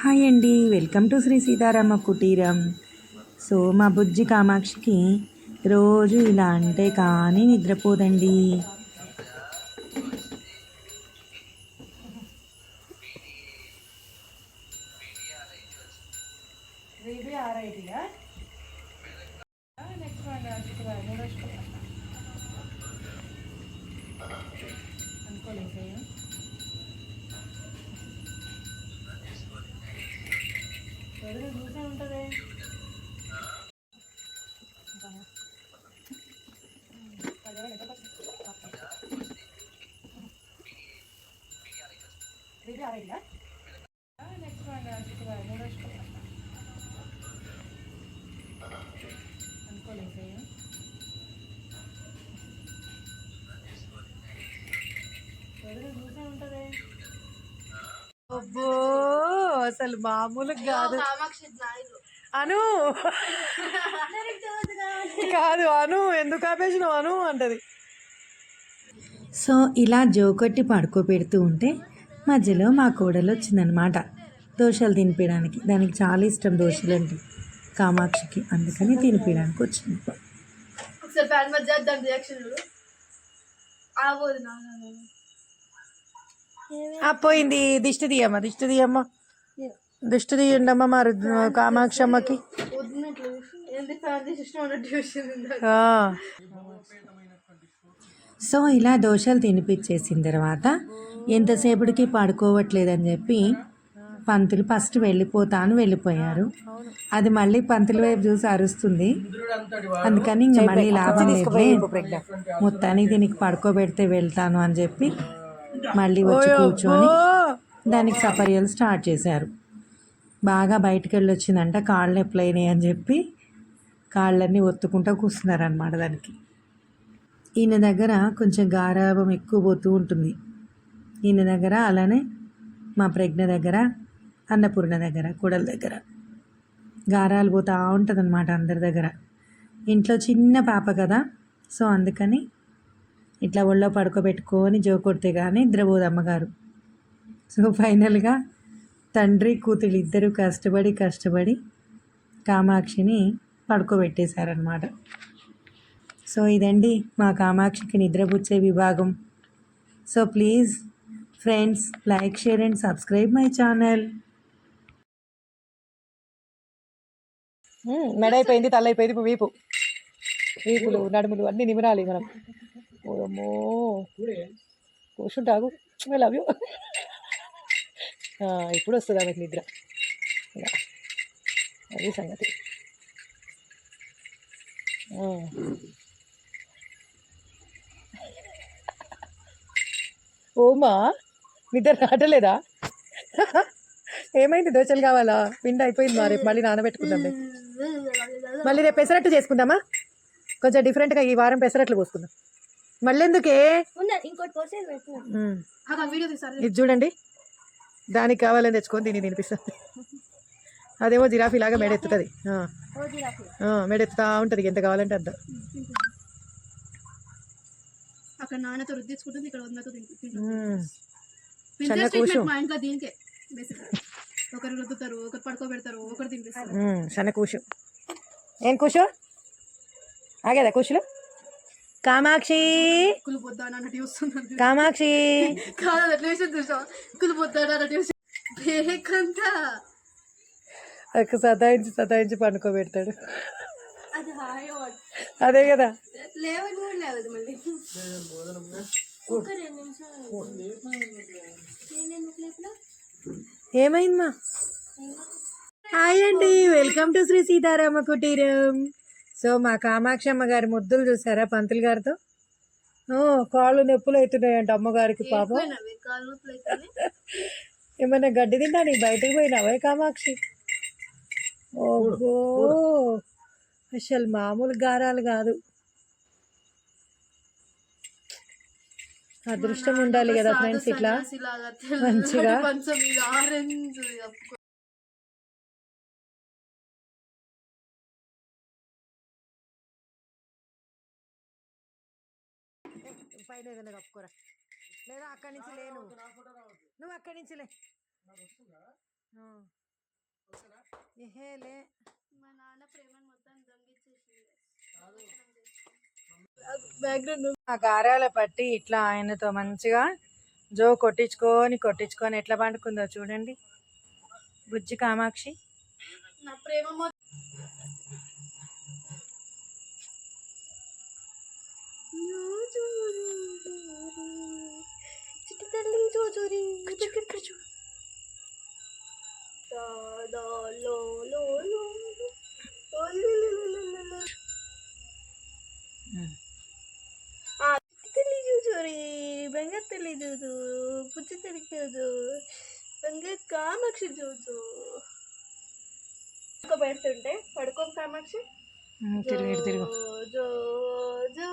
Hi అండి. Welcome to Shri Sitarama కుటీరం. So మా బుజ్జి కామాక్షికి రోజు ఇలా అంటే కానీ నిద్రపోదండి. అబ్బో అసలు మామూలుగా కాదు. అను. కాదు అను. ఎందుకు ఆపేసినావు అను అంటది. సో ఇలా జోకొట్టి పడుకోబెడుతూ ఉంటే మధ్యలో మా కోడలు వచ్చిందనమాట దోశలు తినిపించడానికి దానికి చాలా ఇష్టం దోశలు అంటే కామాక్షికి అందుకని తినిపించడానికి వచ్చింది. పోయింది. దిష్టి తీయమ్మ దిష్టి తీయమ్మ. దిష్టి తీయండమ్మ మరి కామాక్షమ్మకి. సో ఇలా దోశలు తినిపించేసిన తర్వాత ఎంతసేపటికి పడుకోవట్లేదని చెప్పి పంతులు ఫస్ట్ వెళ్ళిపోతాను వెళ్ళిపోయారు. అది మళ్ళీ పంతుల వైపు చూసి అరుస్తుంది. అందుకని ఇంకా మళ్ళీ లాభం మొత్తానికి దీనికి పడుకోబెడితే వెళ్తాను అని చెప్పి మళ్ళీ వచ్చి కూర్చొని దానికి సపర్యలు స్టార్ట్ చేశారు. బాగా బయటికి వెళ్ళి వచ్చిందంట కాళ్ళు నొప్పులు అయినాయి అని చెప్పి కాళ్ళన్నీ ఒత్తుకుంటూ కూర్చున్నారు అనమాట దానికి. ఈయన దగ్గర కొంచెం గారాభం ఎక్కువ పోతూ ఉంటుంది. ఈయన దగ్గర అలానే మా ప్రజ్ఞ దగ్గర అన్నపూర్ణ దగ్గర కూడల దగ్గర గారాలు పోతూ ఉంటుంది అనమాట అందరి దగ్గర. ఇంట్లో చిన్న పాప కదా సో అందుకని ఇట్లా ఒళ్ళో పడుకోబెట్టుకొని జో కొడితే కానీ నిద్రపోదు అమ్మగారు సో ఫైనల్గా తండ్రి కూతురు ఇద్దరు కష్టపడి కష్టపడి కామాక్షిని పడుకోబెట్టేశారనమాట సో ఇదండి మా కామాక్షికి నిద్రపుచ్చే విభాగం. So please friends like share and subscribe my channel. మెడ అయిపోయింది తల అయిపోయింది వీపు. వీపులు నడుములు అన్నీ నిమిరాలి మనం. ఓమో కూర్చుంటాగు ఐ లవ్ యూ. ఇప్పుడు వస్తుంది ఆమెకు నిద్ర. అది సంగతి. ఓమా నిద్ర రావట్లేదా? ఏమైంది? దోశలు కావాలా? పిండి అయిపోయింది మా రేపు. మళ్ళీ నానబెట్టుకుందాం మళ్ళీ రేపు పెసరట్టు చేసుకుందామా? కొంచెం డిఫరెంట్గా ఈ వారం పెసరట్లు పోసుకుందాం మళ్ళీ ఎందుకే ఇది చూడండి. దానికి కావాలని తెచ్చుకొని దీన్ని తినిపిస్తుంది. అదేమో జిరాఫీ లాగా మెడెత్తుతుంది. ఆ. ఆ, మెడెత్తుతా ఉంటుంది. ఎంత కావాలంటే అంత. అక్కడ నాన్నతో రుద్దించుకుంటుంది ఇక్కడ వదినతో తింటుంది. కూర్చో. మా ఇంట్లో దీనికే ఒకరు రుద్దుతారు ఒకరు పడుకోబెడతారు ఒకరు తినిపిస్తారు. ఉమ్, సన్న కూసు ఏం కూసు ఆగేదా కూసులు కామాక్షి! కామాక్షి! సతాయించి సతాయించి పండుకోబెడతాడు. అది హాయ్ అదే కదా? ఏమైందమ్మా? హాయ్ అండి. వెల్కమ్ టు శ్రీ సీతారామ కుటీరం. సో మా కామాక్షమ్మ గారి ముద్దులు చూసారా పంతులు గారితో? ఓ కాళ్ళు నొప్పులు అవుతున్నాయంట అమ్మగారికి పాపం. ఏమన్నా గడ్డి తింటా నీ బయటకు పోయినావే కామాక్షి? ఓహో అసలు మామూలు గారాలు కాదు. అదృష్టం ఉండాలి కదా ఫ్రెండ్స్ ఇట్లా. మంచిగా. పైన ఏదైనా కప్పుకోరా. లేదా అక్కడి నుంచి లేను. నువ్వు అక్కడి నుంచి లే. మా నాన్న ప్రేమను మొత్తం దొంగిచ్చేసింది బ్యాక్గ్రౌండ్ ఆ గారాల పట్టి ఇట్లా ఆయనతో మంచిగా జో కొట్టించుకొని కొట్టించుకొని ఎట్లా పండుకుందో చూడండి. బుజ్జి కామాక్షి. నా ప్రేమ చిట్టి తల్లి ఇక్కడ చూడు దా దా లో లో లో లో. ఓ లు లు లు లు లు లు. ఆ, చిట్టి తల్లి జోజోరి బంగారు జోజు పుచ్చి బంగారు కామాక్షి పెడుతుంటే పడుకో కామాక్షి తిరుగు తిరుగు జో జో